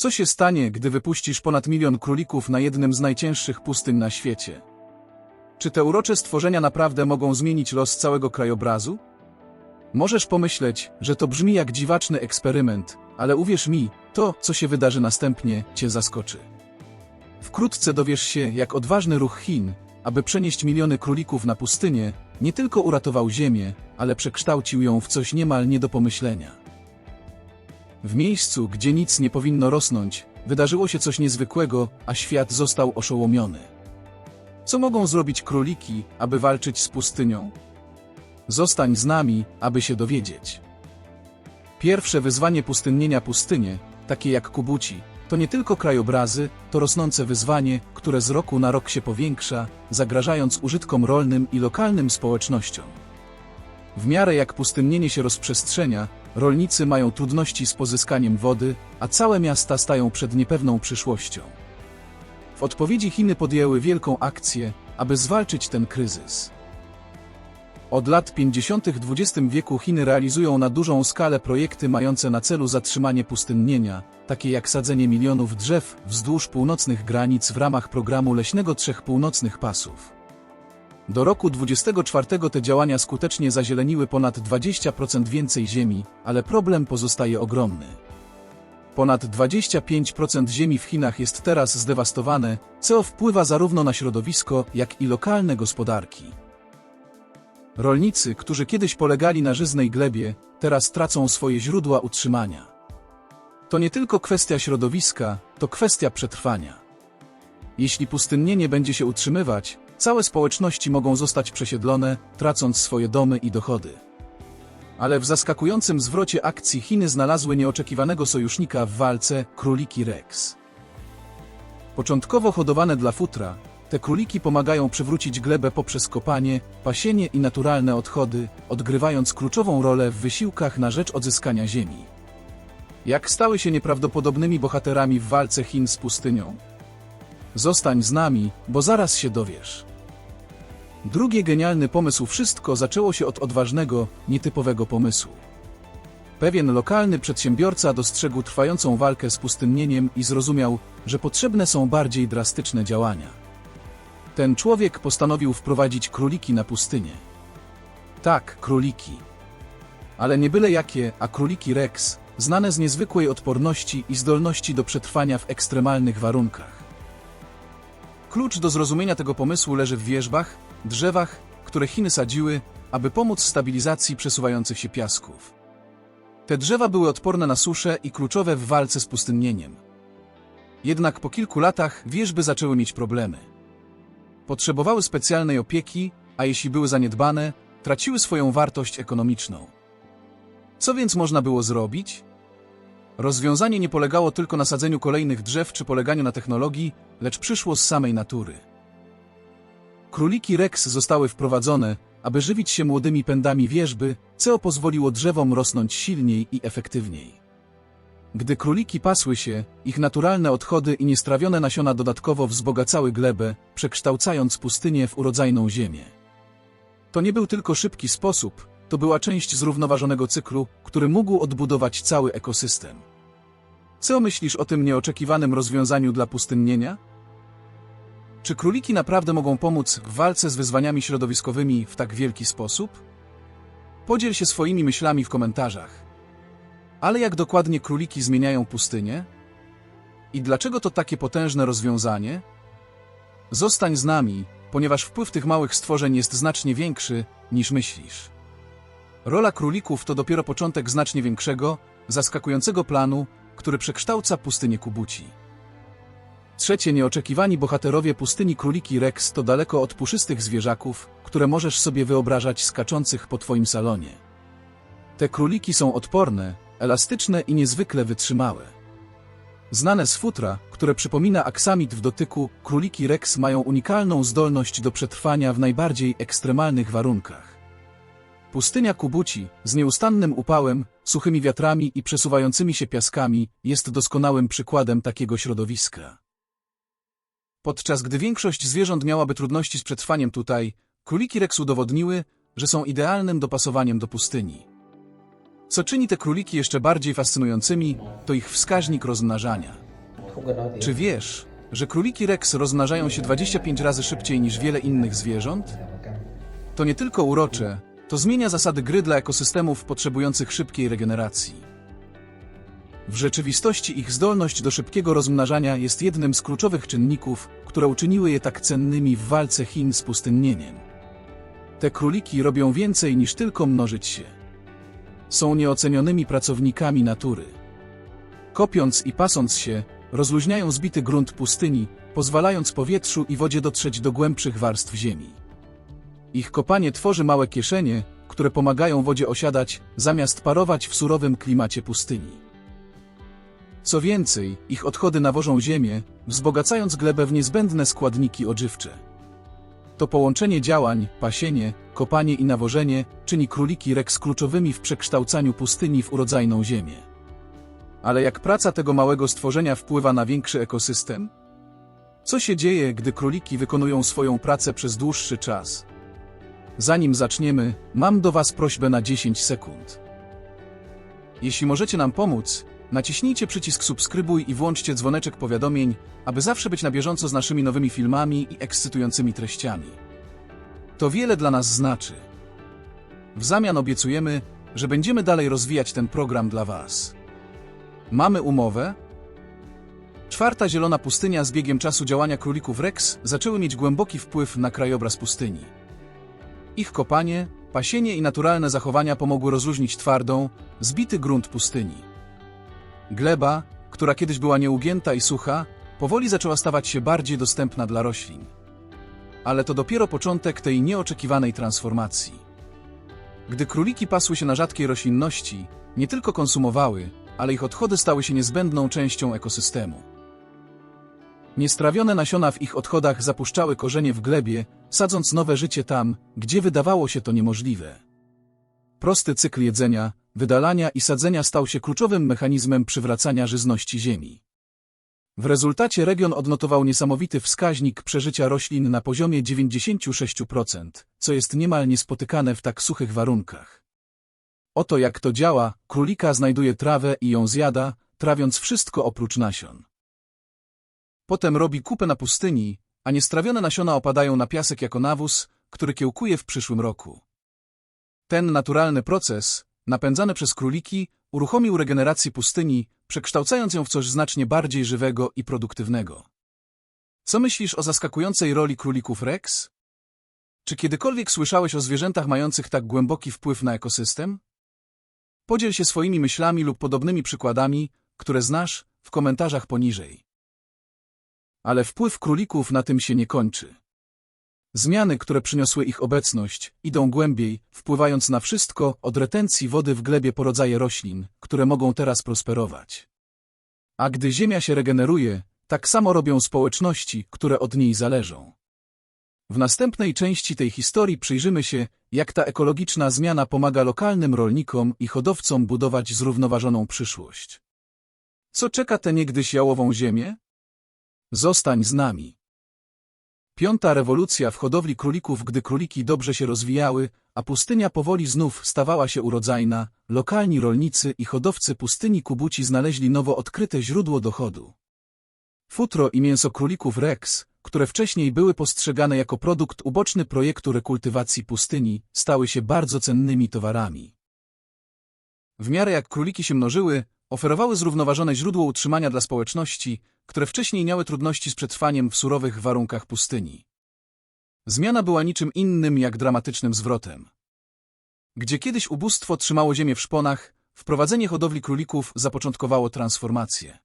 Co się stanie, gdy wypuścisz ponad milion królików na jednym z najcięższych pustyń na świecie? Czy te urocze stworzenia naprawdę mogą zmienić los całego krajobrazu? Możesz pomyśleć, że to brzmi jak dziwaczny eksperyment, ale uwierz mi, to, co się wydarzy następnie, cię zaskoczy. Wkrótce dowiesz się, jak odważny ruch Chin, aby przenieść miliony królików na pustynię, nie tylko uratował Ziemię, ale przekształcił ją w coś niemal nie do pomyślenia. W miejscu, gdzie nic nie powinno rosnąć, wydarzyło się coś niezwykłego, a świat został oszołomiony. Co mogą zrobić króliki, aby walczyć z pustynią? Zostań z nami, aby się dowiedzieć. Pierwsze wyzwanie pustynnienia pustynie, takie jak Kubuci, to nie tylko krajobrazy, to rosnące wyzwanie, które z roku na rok się powiększa, zagrażając użytkom rolnym i lokalnym społecznościom. W miarę jak pustynnienie się rozprzestrzenia, rolnicy mają trudności z pozyskaniem wody, a całe miasta stają przed niepewną przyszłością. W odpowiedzi Chiny podjęły wielką akcję, aby zwalczyć ten kryzys. Od lat 50. XX wieku Chiny realizują na dużą skalę projekty mające na celu zatrzymanie pustynnienia, takie jak sadzenie milionów drzew wzdłuż północnych granic w ramach programu leśnego Trzech Północnych Pasów. Do roku 24 te działania skutecznie zazieleniły ponad 20% więcej ziemi, ale problem pozostaje ogromny. Ponad 25% ziemi w Chinach jest teraz zdewastowane, co wpływa zarówno na środowisko, jak i lokalne gospodarki. Rolnicy, którzy kiedyś polegali na żyznej glebie, teraz tracą swoje źródła utrzymania. To nie tylko kwestia środowiska, to kwestia przetrwania. Jeśli pustynnienie będzie się utrzymywać, całe społeczności mogą zostać przesiedlone, tracąc swoje domy i dochody. Ale w zaskakującym zwrocie akcji Chiny znalazły nieoczekiwanego sojusznika w walce króliki Rex. Początkowo hodowane dla futra, te króliki pomagają przywrócić glebę poprzez kopanie, pasienie i naturalne odchody, odgrywając kluczową rolę w wysiłkach na rzecz odzyskania ziemi. Jak stały się nieprawdopodobnymi bohaterami w walce Chin z pustynią? Zostań z nami, bo zaraz się dowiesz. Drugi genialny pomysł wszystko zaczęło się od odważnego, nietypowego pomysłu. Pewien lokalny przedsiębiorca dostrzegł trwającą walkę z pustynnieniem i zrozumiał, że potrzebne są bardziej drastyczne działania. Ten człowiek postanowił wprowadzić króliki na pustynię. Tak, króliki. Ale nie byle jakie, a króliki Rex, znane z niezwykłej odporności i zdolności do przetrwania w ekstremalnych warunkach. Klucz do zrozumienia tego pomysłu leży w wierzbach, drzewach, które Chiny sadziły, aby pomóc stabilizacji przesuwających się piasków. Te drzewa były odporne na suszę i kluczowe w walce z pustynnieniem. Jednak po kilku latach wierzby zaczęły mieć problemy. Potrzebowały specjalnej opieki, a jeśli były zaniedbane, traciły swoją wartość ekonomiczną. Co więc można było zrobić? Rozwiązanie nie polegało tylko na sadzeniu kolejnych drzew czy poleganiu na technologii, lecz przyszło z samej natury. Króliki Rex zostały wprowadzone, aby żywić się młodymi pędami wierzby, co pozwoliło drzewom rosnąć silniej i efektywniej. Gdy króliki pasły się, ich naturalne odchody i niestrawione nasiona dodatkowo wzbogacały glebę, przekształcając pustynię w urodzajną ziemię. To nie był tylko szybki sposób, to była część zrównoważonego cyklu, który mógł odbudować cały ekosystem. Co myślisz o tym nieoczekiwanym rozwiązaniu dla pustynnienia? Czy króliki naprawdę mogą pomóc w walce z wyzwaniami środowiskowymi w tak wielki sposób? Podziel się swoimi myślami w komentarzach. Ale jak dokładnie króliki zmieniają pustynię? I dlaczego to takie potężne rozwiązanie? Zostań z nami, ponieważ wpływ tych małych stworzeń jest znacznie większy, niż myślisz. Rola królików to dopiero początek znacznie większego, zaskakującego planu, który przekształca pustynię Kubuci. Trzecie nieoczekiwani bohaterowie pustyni króliki Rex to daleko od puszystych zwierzaków, które możesz sobie wyobrażać skaczących po twoim salonie. Te króliki są odporne, elastyczne i niezwykle wytrzymałe. Znane z futra, które przypomina aksamit w dotyku, króliki Rex mają unikalną zdolność do przetrwania w najbardziej ekstremalnych warunkach. Pustynia Kubuci, z nieustannym upałem, suchymi wiatrami i przesuwającymi się piaskami, jest doskonałym przykładem takiego środowiska. Podczas gdy większość zwierząt miałaby trudności z przetrwaniem tutaj, króliki Rex udowodniły, że są idealnym dopasowaniem do pustyni. Co czyni te króliki jeszcze bardziej fascynującymi, to ich wskaźnik rozmnażania. Czy wiesz, że króliki Rex rozmnażają się 25 razy szybciej niż wiele innych zwierząt? To nie tylko urocze, to zmienia zasady gry dla ekosystemów potrzebujących szybkiej regeneracji. W rzeczywistości ich zdolność do szybkiego rozmnażania jest jednym z kluczowych czynników, które uczyniły je tak cennymi w walce Chin z pustynnieniem. Te króliki robią więcej niż tylko mnożyć się. Są nieocenionymi pracownikami natury. Kopiąc i pasąc się, rozluźniają zbity grunt pustyni, pozwalając powietrzu i wodzie dotrzeć do głębszych warstw ziemi. Ich kopanie tworzy małe kieszenie, które pomagają wodzie osiadać, zamiast parować w surowym klimacie pustyni. Co więcej, ich odchody nawożą ziemię, wzbogacając glebę w niezbędne składniki odżywcze. To połączenie działań, pasienie, kopanie i nawożenie czyni króliki Rex kluczowymi w przekształcaniu pustyni w urodzajną ziemię. Ale jak praca tego małego stworzenia wpływa na większy ekosystem? Co się dzieje, gdy króliki wykonują swoją pracę przez dłuższy czas? Zanim zaczniemy, mam do Was prośbę na 10 sekund. Jeśli możecie nam pomóc, naciśnijcie przycisk subskrybuj i włączcie dzwoneczek powiadomień, aby zawsze być na bieżąco z naszymi nowymi filmami i ekscytującymi treściami. To wiele dla nas znaczy. W zamian obiecujemy, że będziemy dalej rozwijać ten program dla Was. Mamy umowę? Czwarta zielona pustynia z biegiem czasu działania królików Rex zaczęły mieć głęboki wpływ na krajobraz pustyni. Ich kopanie, pasienie i naturalne zachowania pomogły rozluźnić twardą, zbity grunt pustyni. Gleba, która kiedyś była nieugięta i sucha, powoli zaczęła stawać się bardziej dostępna dla roślin. Ale to dopiero początek tej nieoczekiwanej transformacji. Gdy króliki pasły się na rzadkiej roślinności, nie tylko konsumowały, ale ich odchody stały się niezbędną częścią ekosystemu. Niestrawione nasiona w ich odchodach zapuszczały korzenie w glebie, sadząc nowe życie tam, gdzie wydawało się to niemożliwe. Prosty cykl jedzenia, wydalania i sadzenia stał się kluczowym mechanizmem przywracania żyzności ziemi. W rezultacie region odnotował niesamowity wskaźnik przeżycia roślin na poziomie 96%, co jest niemal niespotykane w tak suchych warunkach. Oto jak to działa, królika znajduje trawę i ją zjada, trawiąc wszystko oprócz nasion. Potem robi kupę na pustyni, a niestrawione nasiona opadają na piasek jako nawóz, który kiełkuje w przyszłym roku. Ten naturalny proces, napędzany przez króliki, uruchomił regenerację pustyni, przekształcając ją w coś znacznie bardziej żywego i produktywnego. Co myślisz o zaskakującej roli królików Rex? Czy kiedykolwiek słyszałeś o zwierzętach mających tak głęboki wpływ na ekosystem? Podziel się swoimi myślami lub podobnymi przykładami, które znasz, w komentarzach poniżej. Ale wpływ królików na tym się nie kończy. Zmiany, które przyniosły ich obecność, idą głębiej, wpływając na wszystko, od retencji wody w glebie po rodzaje roślin, które mogą teraz prosperować. A gdy ziemia się regeneruje, tak samo robią społeczności, które od niej zależą. W następnej części tej historii przyjrzymy się, jak ta ekologiczna zmiana pomaga lokalnym rolnikom i hodowcom budować zrównoważoną przyszłość. Co czeka tę niegdyś jałową ziemię? Zostań z nami. Piąta rewolucja w hodowli królików Gdy króliki dobrze się rozwijały, a pustynia powoli znów stawała się urodzajna, lokalni rolnicy i hodowcy pustyni Kubuci znaleźli nowo odkryte źródło dochodu. Futro i mięso królików Rex, które wcześniej były postrzegane jako produkt uboczny projektu rekultywacji pustyni, stały się bardzo cennymi towarami. W miarę jak króliki się mnożyły, oferowały zrównoważone źródło utrzymania dla społeczności, które wcześniej miały trudności z przetrwaniem w surowych warunkach pustyni. Zmiana była niczym innym jak dramatycznym zwrotem. Gdzie kiedyś ubóstwo trzymało ziemię w szponach, wprowadzenie hodowli królików zapoczątkowało transformację.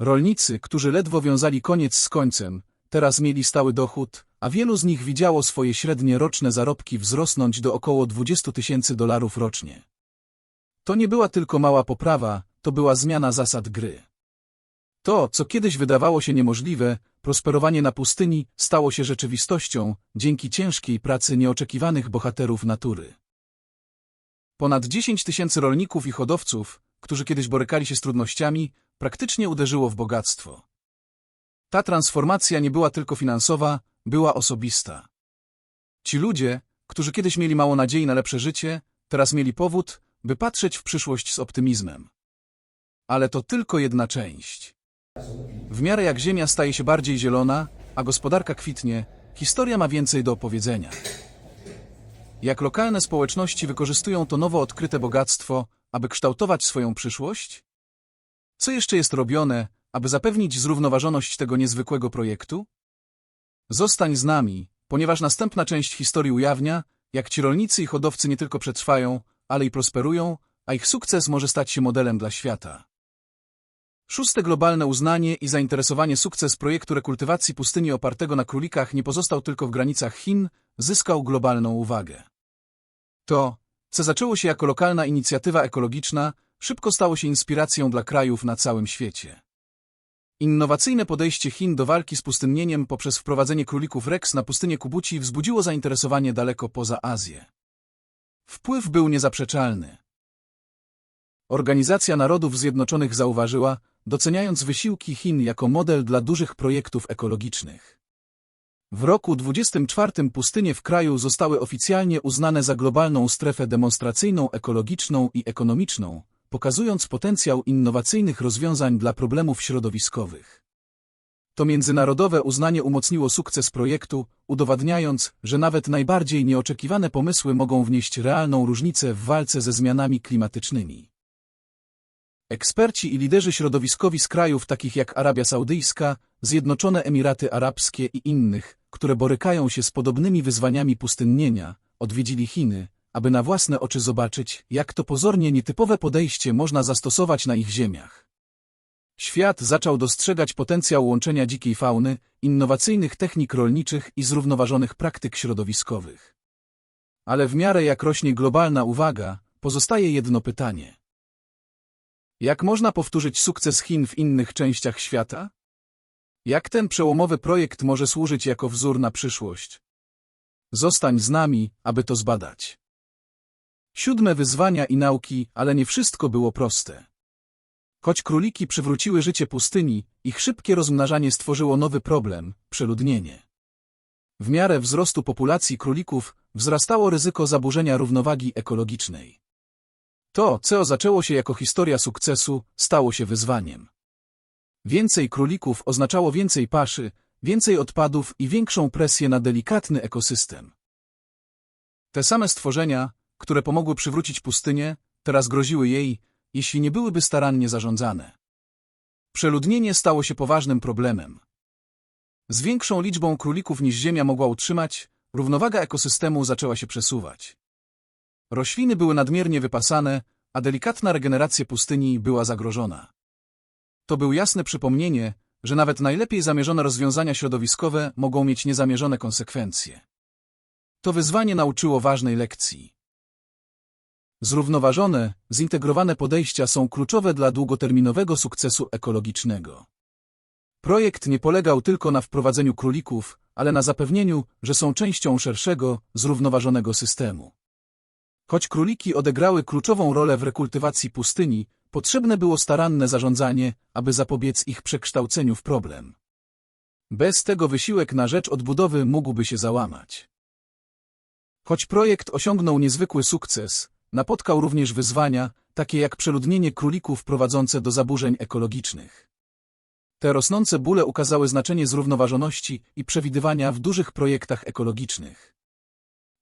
Rolnicy, którzy ledwo wiązali koniec z końcem, teraz mieli stały dochód, a wielu z nich widziało swoje średnie roczne zarobki wzrosnąć do około 20 tysięcy dolarów rocznie. To nie była tylko mała poprawa, to była zmiana zasad gry. To, co kiedyś wydawało się niemożliwe, prosperowanie na pustyni, stało się rzeczywistością dzięki ciężkiej pracy nieoczekiwanych bohaterów natury. Ponad 10 tysięcy rolników i hodowców, którzy kiedyś borykali się z trudnościami, praktycznie uderzyło w bogactwo. Ta transformacja nie była tylko finansowa, była osobista. Ci ludzie, którzy kiedyś mieli mało nadziei na lepsze życie, teraz mieli powód, by patrzeć w przyszłość z optymizmem. Ale to tylko jedna część. W miarę jak ziemia staje się bardziej zielona, a gospodarka kwitnie, historia ma więcej do opowiedzenia. Jak lokalne społeczności wykorzystują to nowo odkryte bogactwo, aby kształtować swoją przyszłość? Co jeszcze jest robione, aby zapewnić zrównoważoność tego niezwykłego projektu? Zostań z nami, ponieważ następna część historii ujawnia, jak ci rolnicy i hodowcy nie tylko przetrwają, ale i prosperują, a ich sukces może stać się modelem dla świata. Szóste globalne uznanie i zainteresowanie sukces projektu rekultywacji pustyni opartego na królikach nie pozostał tylko w granicach Chin, zyskał globalną uwagę. To, co zaczęło się jako lokalna inicjatywa ekologiczna, szybko stało się inspiracją dla krajów na całym świecie. Innowacyjne podejście Chin do walki z pustynnieniem poprzez wprowadzenie królików Rex na pustynię Kubuci wzbudziło zainteresowanie daleko poza Azję. Wpływ był niezaprzeczalny. Organizacja Narodów Zjednoczonych zauważyła, doceniając wysiłki Chin jako model dla dużych projektów ekologicznych. W roku 24 pustynie w kraju zostały oficjalnie uznane za globalną strefę demonstracyjną ekologiczną i ekonomiczną, pokazując potencjał innowacyjnych rozwiązań dla problemów środowiskowych. To międzynarodowe uznanie umocniło sukces projektu, udowadniając, że nawet najbardziej nieoczekiwane pomysły mogą wnieść realną różnicę w walce ze zmianami klimatycznymi. Eksperci i liderzy środowiskowi z krajów takich jak Arabia Saudyjska, Zjednoczone Emiraty Arabskie i innych, które borykają się z podobnymi wyzwaniami pustynnienia, odwiedzili Chiny, aby na własne oczy zobaczyć, jak to pozornie nietypowe podejście można zastosować na ich ziemiach. Świat zaczął dostrzegać potencjał łączenia dzikiej fauny, innowacyjnych technik rolniczych i zrównoważonych praktyk środowiskowych. Ale w miarę jak rośnie globalna uwaga, pozostaje jedno pytanie. Jak można powtórzyć sukces Chin w innych częściach świata? Jak ten przełomowy projekt może służyć jako wzór na przyszłość? Zostań z nami, aby to zbadać. Siódme wyzwania i nauki, ale nie wszystko było proste. Choć króliki przywróciły życie pustyni, ich szybkie rozmnażanie stworzyło nowy problem – przeludnienie. W miarę wzrostu populacji królików wzrastało ryzyko zaburzenia równowagi ekologicznej. To, co zaczęło się jako historia sukcesu, stało się wyzwaniem. Więcej królików oznaczało więcej paszy, więcej odpadów i większą presję na delikatny ekosystem. Te same stworzenia, które pomogły przywrócić pustynię, teraz groziły jej, jeśli nie byłyby starannie zarządzane. Przeludnienie stało się poważnym problemem. Z większą liczbą królików niż Ziemia mogła utrzymać, równowaga ekosystemu zaczęła się przesuwać. Rośliny były nadmiernie wypasane, a delikatna regeneracja pustyni była zagrożona. To był jasne przypomnienie, że nawet najlepiej zamierzone rozwiązania środowiskowe mogą mieć niezamierzone konsekwencje. To wyzwanie nauczyło ważnej lekcji. Zrównoważone, zintegrowane podejścia są kluczowe dla długoterminowego sukcesu ekologicznego. Projekt nie polegał tylko na wprowadzeniu królików, ale na zapewnieniu, że są częścią szerszego, zrównoważonego systemu. Choć króliki odegrały kluczową rolę w rekultywacji pustyni, potrzebne było staranne zarządzanie, aby zapobiec ich przekształceniu w problem. Bez tego wysiłek na rzecz odbudowy mógłby się załamać. Choć projekt osiągnął niezwykły sukces, napotkał również wyzwania, takie jak przeludnienie królików prowadzące do zaburzeń ekologicznych. Te rosnące bóle ukazały znaczenie zrównoważoności i przewidywania w dużych projektach ekologicznych.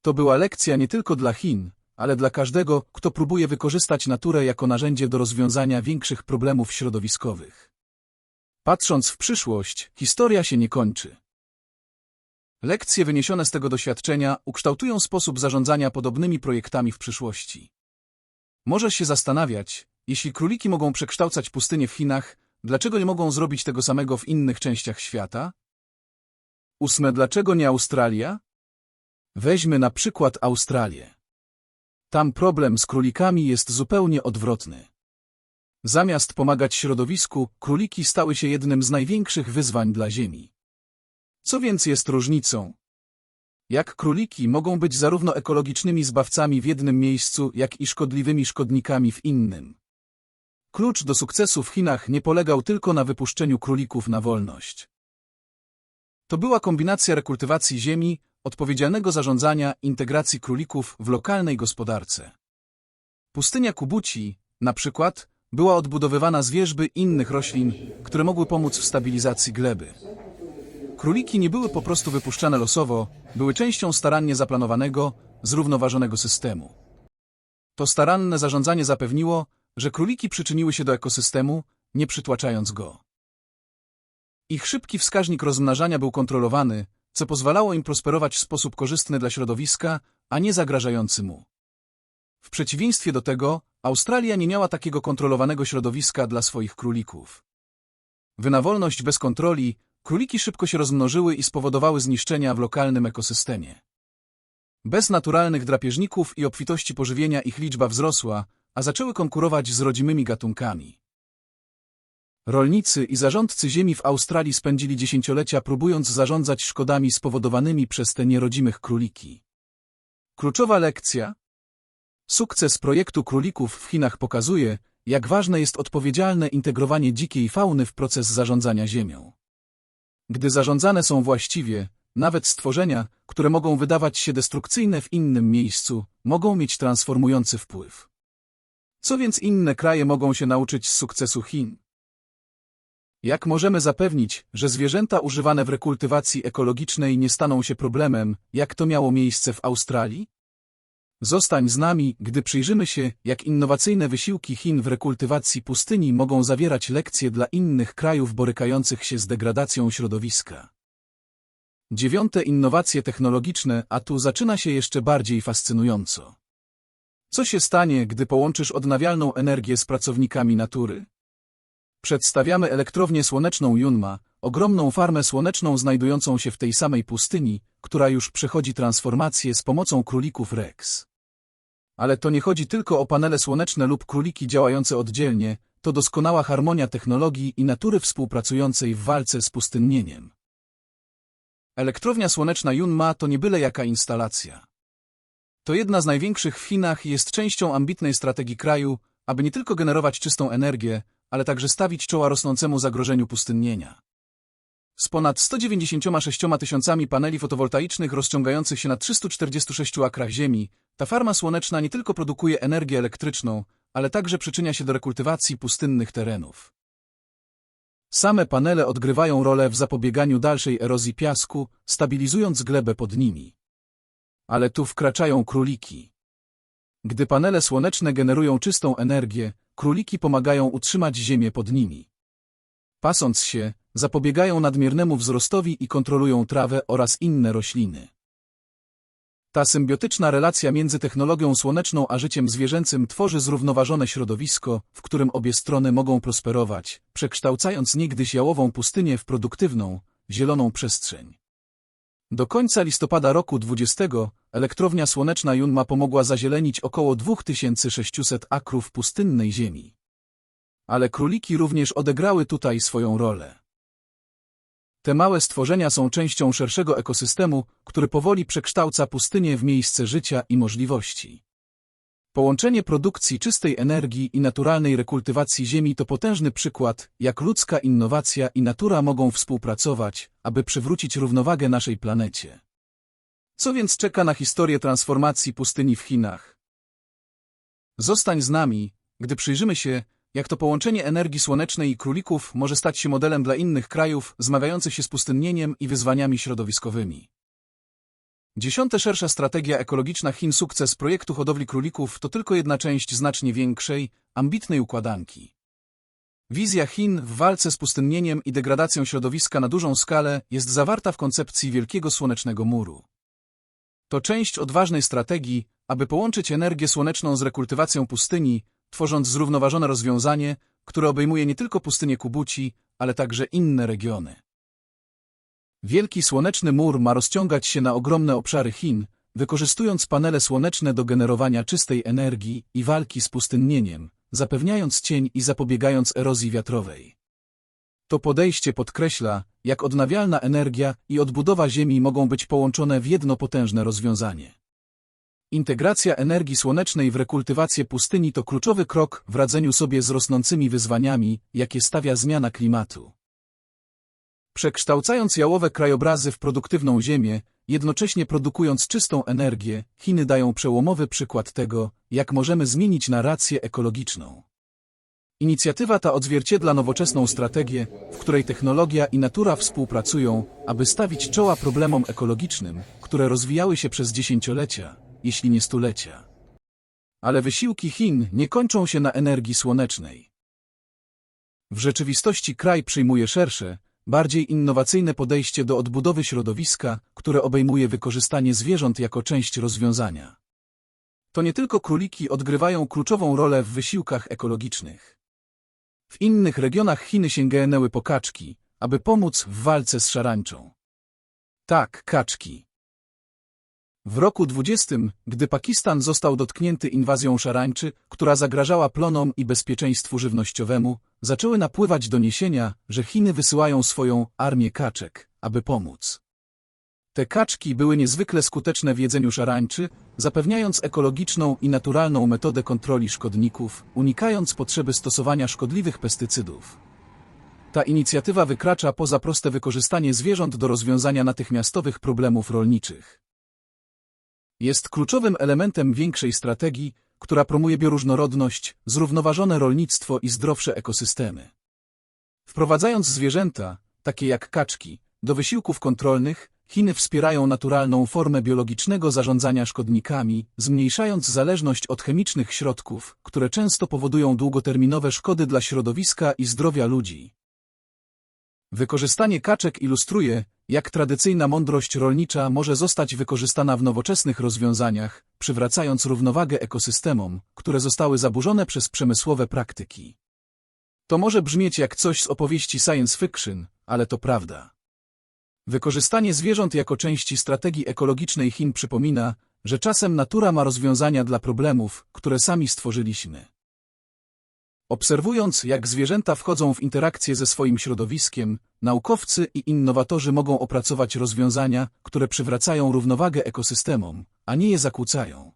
To była lekcja nie tylko dla Chin, ale dla każdego, kto próbuje wykorzystać naturę jako narzędzie do rozwiązania większych problemów środowiskowych. Patrząc w przyszłość, historia się nie kończy. Lekcje wyniesione z tego doświadczenia ukształtują sposób zarządzania podobnymi projektami w przyszłości. Możesz się zastanawiać, jeśli króliki mogą przekształcać pustynię w Chinach, dlaczego nie mogą zrobić tego samego w innych częściach świata? Ósme, dlaczego nie Australia? Weźmy na przykład Australię. Tam problem z królikami jest zupełnie odwrotny. Zamiast pomagać środowisku, króliki stały się jednym z największych wyzwań dla Ziemi. Co więc jest różnicą? Jak króliki mogą być zarówno ekologicznymi zbawcami w jednym miejscu, jak i szkodliwymi szkodnikami w innym? Klucz do sukcesu w Chinach nie polegał tylko na wypuszczeniu królików na wolność. To była kombinacja rekultywacji ziemi, odpowiedzialnego zarządzania integracji królików w lokalnej gospodarce. Pustynia Kubuci, na przykład, była odbudowywana z wierzby innych roślin, które mogły pomóc w stabilizacji gleby. Króliki nie były po prostu wypuszczane losowo, były częścią starannie zaplanowanego, zrównoważonego systemu. To staranne zarządzanie zapewniło, że króliki przyczyniły się do ekosystemu, nie przytłaczając go. Ich szybki wskaźnik rozmnażania był kontrolowany, co pozwalało im prosperować w sposób korzystny dla środowiska, a nie zagrażający mu. W przeciwieństwie do tego, Australia nie miała takiego kontrolowanego środowiska dla swoich królików. Wynawolność bez kontroli, króliki szybko się rozmnożyły i spowodowały zniszczenia w lokalnym ekosystemie. Bez naturalnych drapieżników i obfitości pożywienia ich liczba wzrosła, a zaczęły konkurować z rodzimymi gatunkami. Rolnicy i zarządcy ziemi w Australii spędzili dziesięciolecia próbując zarządzać szkodami spowodowanymi przez te nierodzimych króliki. Kluczowa lekcja? Sukces projektu królików w Chinach pokazuje, jak ważne jest odpowiedzialne integrowanie dzikiej fauny w proces zarządzania ziemią. Gdy zarządzane są właściwie, nawet stworzenia, które mogą wydawać się destrukcyjne w innym miejscu, mogą mieć transformujący wpływ. Co więc inne kraje mogą się nauczyć z sukcesu Chin? Jak możemy zapewnić, że zwierzęta używane w rekultywacji ekologicznej nie staną się problemem, jak to miało miejsce w Australii? Zostań z nami, gdy przyjrzymy się, jak innowacyjne wysiłki Chin w rekultywacji pustyni mogą zawierać lekcje dla innych krajów borykających się z degradacją środowiska. Dziewiąte innowacje technologiczne, a tu zaczyna się jeszcze bardziej fascynująco. Co się stanie, gdy połączysz odnawialną energię z pracownikami natury? Przedstawiamy elektrownię słoneczną Junma, ogromną farmę słoneczną znajdującą się w tej samej pustyni, która już przechodzi transformację z pomocą królików Rex. Ale to nie chodzi tylko o panele słoneczne lub króliki działające oddzielnie, to doskonała harmonia technologii i natury współpracującej w walce z pustynnieniem. Elektrownia słoneczna Junma to nie byle jaka instalacja. To jedna z największych w Chinach i jest częścią ambitnej strategii kraju, aby nie tylko generować czystą energię, ale także stawić czoła rosnącemu zagrożeniu pustynnienia. Z ponad 196 tysiącami paneli fotowoltaicznych rozciągających się na 346 akrach ziemi, ta farma słoneczna nie tylko produkuje energię elektryczną, ale także przyczynia się do rekultywacji pustynnych terenów. Same panele odgrywają rolę w zapobieganiu dalszej erozji piasku, stabilizując glebę pod nimi. Ale tu wkraczają króliki. Gdy panele słoneczne generują czystą energię, króliki pomagają utrzymać ziemię pod nimi. Pasąc się, zapobiegają nadmiernemu wzrostowi i kontrolują trawę oraz inne rośliny. Ta symbiotyczna relacja między technologią słoneczną a życiem zwierzęcym tworzy zrównoważone środowisko, w którym obie strony mogą prosperować, przekształcając niegdyś jałową pustynię w produktywną, zieloną przestrzeń. Do końca listopada roku 20 elektrownia słoneczna Junma pomogła zazielenić około 2600 akrów pustynnej ziemi. Ale króliki również odegrały tutaj swoją rolę. Te małe stworzenia są częścią szerszego ekosystemu, który powoli przekształca pustynię w miejsce życia i możliwości. Połączenie produkcji czystej energii i naturalnej rekultywacji ziemi to potężny przykład, jak ludzka innowacja i natura mogą współpracować, aby przywrócić równowagę naszej planecie. Co więc czeka na historię transformacji pustyni w Chinach? Zostań z nami, gdy przyjrzymy się, jak to połączenie energii słonecznej i królików może stać się modelem dla innych krajów zmagających się z pustynnieniem i wyzwaniami środowiskowymi. Dziesiąte szersza strategia ekologiczna Chin sukces projektu hodowli królików to tylko jedna część znacznie większej, ambitnej układanki. Wizja Chin w walce z pustynnieniem i degradacją środowiska na dużą skalę jest zawarta w koncepcji Wielkiego Słonecznego Muru. To część odważnej strategii, aby połączyć energię słoneczną z rekultywacją pustyni, tworząc zrównoważone rozwiązanie, które obejmuje nie tylko pustynię Kubuci, ale także inne regiony. Wielki słoneczny mur ma rozciągać się na ogromne obszary Chin, wykorzystując panele słoneczne do generowania czystej energii i walki z pustynnieniem, zapewniając cień i zapobiegając erozji wiatrowej. To podejście podkreśla, jak odnawialna energia i odbudowa Ziemi mogą być połączone w jedno potężne rozwiązanie. Integracja energii słonecznej w rekultywację pustyni to kluczowy krok w radzeniu sobie z rosnącymi wyzwaniami, jakie stawia zmiana klimatu. Przekształcając jałowe krajobrazy w produktywną ziemię, jednocześnie produkując czystą energię, Chiny dają przełomowy przykład tego, jak możemy zmienić narrację ekologiczną. Inicjatywa ta odzwierciedla nowoczesną strategię, w której technologia i natura współpracują, aby stawić czoła problemom ekologicznym, które rozwijały się przez dziesięciolecia, jeśli nie stulecia. Ale wysiłki Chin nie kończą się na energii słonecznej. W rzeczywistości kraj przyjmuje szersze, bardziej innowacyjne podejście do odbudowy środowiska, które obejmuje wykorzystanie zwierząt jako część rozwiązania. To nie tylko króliki odgrywają kluczową rolę w wysiłkach ekologicznych. W innych regionach Chiny sięgnęły po kaczki, aby pomóc w walce z szarańczą. Tak, kaczki. W roku 20, gdy Pakistan został dotknięty inwazją szarańczy, która zagrażała plonom i bezpieczeństwu żywnościowemu, zaczęły napływać doniesienia, że Chiny wysyłają swoją armię kaczek, aby pomóc. Te kaczki były niezwykle skuteczne w jedzeniu szarańczy, zapewniając ekologiczną i naturalną metodę kontroli szkodników, unikając potrzeby stosowania szkodliwych pestycydów. Ta inicjatywa wykracza poza proste wykorzystanie zwierząt do rozwiązania natychmiastowych problemów rolniczych. Jest kluczowym elementem większej strategii, która promuje bioróżnorodność, zrównoważone rolnictwo i zdrowsze ekosystemy. Wprowadzając zwierzęta, takie jak kaczki, do wysiłków kontrolnych, Chiny wspierają naturalną formę biologicznego zarządzania szkodnikami, zmniejszając zależność od chemicznych środków, które często powodują długoterminowe szkody dla środowiska i zdrowia ludzi. Wykorzystanie kaczek ilustruje, jak tradycyjna mądrość rolnicza może zostać wykorzystana w nowoczesnych rozwiązaniach, przywracając równowagę ekosystemom, które zostały zaburzone przez przemysłowe praktyki. To może brzmieć jak coś z opowieści science fiction, ale to prawda. Wykorzystanie zwierząt jako części strategii ekologicznej Chin przypomina, że czasem natura ma rozwiązania dla problemów, które sami stworzyliśmy. Obserwując, jak zwierzęta wchodzą w interakcję ze swoim środowiskiem, naukowcy i innowatorzy mogą opracować rozwiązania, które przywracają równowagę ekosystemom, a nie je zakłócają.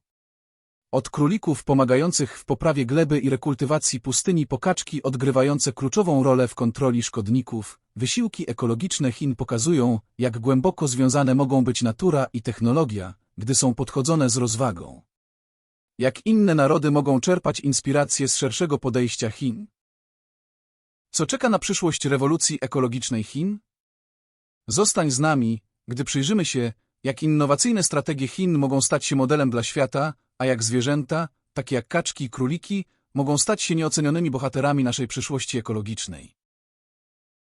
Od królików pomagających w poprawie gleby i rekultywacji pustyni po kaczki odgrywające kluczową rolę w kontroli szkodników, wysiłki ekologiczne Chin pokazują, jak głęboko związane mogą być natura i technologia, gdy są podchodzone z rozwagą. Jak inne narody mogą czerpać inspirację z szerszego podejścia Chin? Co czeka na przyszłość rewolucji ekologicznej Chin? Zostań z nami, gdy przyjrzymy się, jak innowacyjne strategie Chin mogą stać się modelem dla świata, a jak zwierzęta, takie jak kaczki i króliki, mogą stać się nieocenionymi bohaterami naszej przyszłości ekologicznej.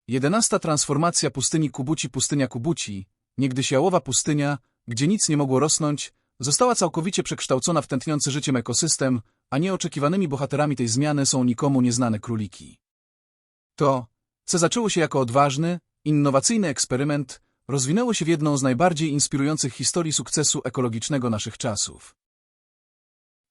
Jedenasta transformacja pustyni Kubuci Pustynia Kubuci, niegdyś jałowa pustynia, gdzie nic nie mogło rosnąć, została całkowicie przekształcona w tętniący życiem ekosystem, a nieoczekiwanymi bohaterami tej zmiany są nikomu nieznane króliki. To, co zaczęło się jako odważny, innowacyjny eksperyment, rozwinęło się w jedną z najbardziej inspirujących historii sukcesu ekologicznego naszych czasów.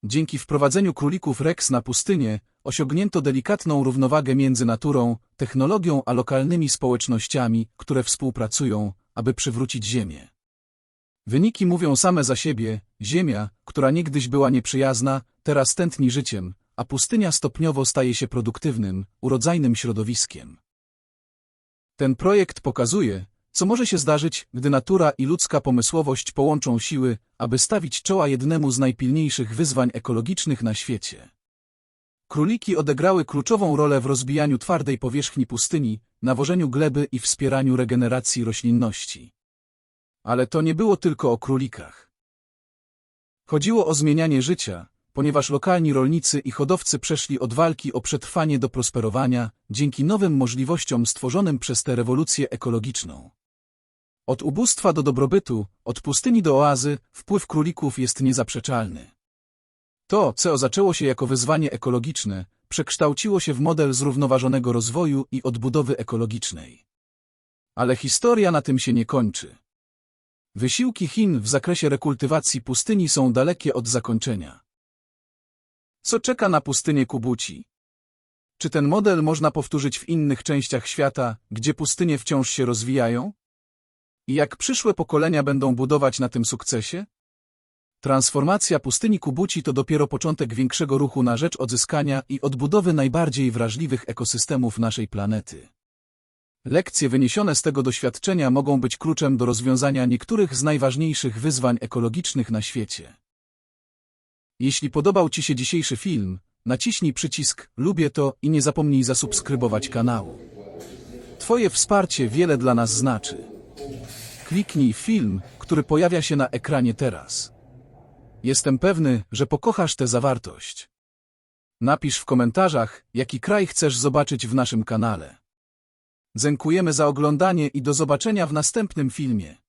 Dzięki wprowadzeniu królików Rex na pustynię osiągnięto delikatną równowagę między naturą, technologią a lokalnymi społecznościami, które współpracują, aby przywrócić Ziemię. Wyniki mówią same za siebie, Ziemia, która niegdyś była nieprzyjazna, teraz tętni życiem, a pustynia stopniowo staje się produktywnym, urodzajnym środowiskiem. Ten projekt pokazuje, co może się zdarzyć, gdy natura i ludzka pomysłowość połączą siły, aby stawić czoła jednemu z najpilniejszych wyzwań ekologicznych na świecie? Króliki odegrały kluczową rolę w rozbijaniu twardej powierzchni pustyni, nawożeniu gleby i wspieraniu regeneracji roślinności. Ale to nie było tylko o królikach. Chodziło o zmienianie życia, ponieważ lokalni rolnicy i hodowcy przeszli od walki o przetrwanie do prosperowania dzięki nowym możliwościom stworzonym przez tę rewolucję ekologiczną. Od ubóstwa do dobrobytu, od pustyni do oazy, wpływ królików jest niezaprzeczalny. To, co zaczęło się jako wyzwanie ekologiczne, przekształciło się w model zrównoważonego rozwoju i odbudowy ekologicznej. Ale historia na tym się nie kończy. Wysiłki Chin w zakresie rekultywacji pustyni są dalekie od zakończenia. Co czeka na pustynię Kubuci? Czy ten model można powtórzyć w innych częściach świata, gdzie pustynie wciąż się rozwijają? I jak przyszłe pokolenia będą budować na tym sukcesie? Transformacja pustyni Kubuci to dopiero początek większego ruchu na rzecz odzyskania i odbudowy najbardziej wrażliwych ekosystemów naszej planety. Lekcje wyniesione z tego doświadczenia mogą być kluczem do rozwiązania niektórych z najważniejszych wyzwań ekologicznych na świecie. Jeśli podobał Ci się dzisiejszy film, naciśnij przycisk lubię to i nie zapomnij zasubskrybować kanału. Twoje wsparcie wiele dla nas znaczy. Kliknij film, który pojawia się na ekranie teraz. Jestem pewny, że pokochasz tę zawartość. Napisz w komentarzach, jaki kraj chcesz zobaczyć w naszym kanale. Dziękujemy za oglądanie i do zobaczenia w następnym filmie.